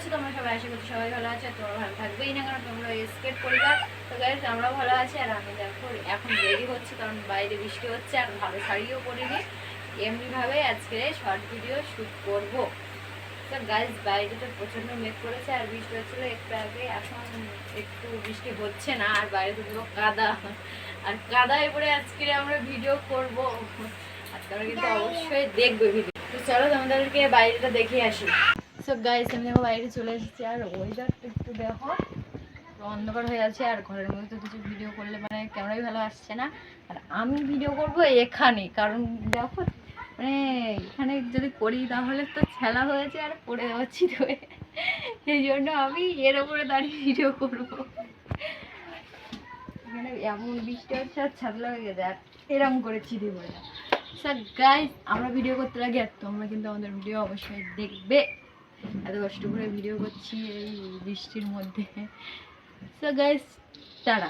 আছো তোমরা সবাই? আশা করছি সবাই ভালো আছে তোমরা ভালো থাকবেই না কারণ তোমরা স্কেট পরিবার? তো গাইজ আমরাও ভালো আছি আর আমি দেখো এখন রেডি হচ্ছে কারণ বাইরে বৃষ্টি হচ্ছে আর ভালো শাড়িও পরিনি। এমনিভাবে আজকে শর্ট ভিডিও শ্যুট করব। তো গাইজ বাইরে তো প্রচণ্ড মেঘ করেছে আর বৃষ্টি হচ্ছিল একটু আগে এখন একটু বৃষ্টি হচ্ছে না আর বাইরে তো পুরো কাদা। আর কাদায় পরে আজকে আমরা ভিডিও করব। আর তোমরা কিন্তু অবশ্যই দেখবে ভিডিও তো চলো তোমাদেরকে বাইরেটা দেখে আসি। সো গাইস আমি দেখো বাইরে চলে এসেছি আর ওয়েদারটা একটু দেখো। অন্ধকার হয়ে আছে আর ঘরের মধ্যে তো কিছু ভিডিও করলে মানে ক্যামেরাই ভালো আসছে না। আর আমি ভিডিও করব এখানে, কারণ দেখো মানে এখানে যদি করি তাহলে তো খেলা হয়েছে আর পড়ে যাচ্ছি তো। এই জন্য আমি এর ওপরে দাঁড়িয়ে ভিডিও করব। এখানে এমন বৃষ্টি হচ্ছে আর ছাদলা হয়ে গেছে, আর এরম করে পড়ে। যায় স্যার গাইজ আমরা ভিডিও করতে লাগি আর তোমরা কিন্তু আমাদের ভিডিও অবশ্যই দেখবে। এত কষ্ট করে ভিডিও করছি এই বৃষ্টির মধ্যে। সো গাইস তারা।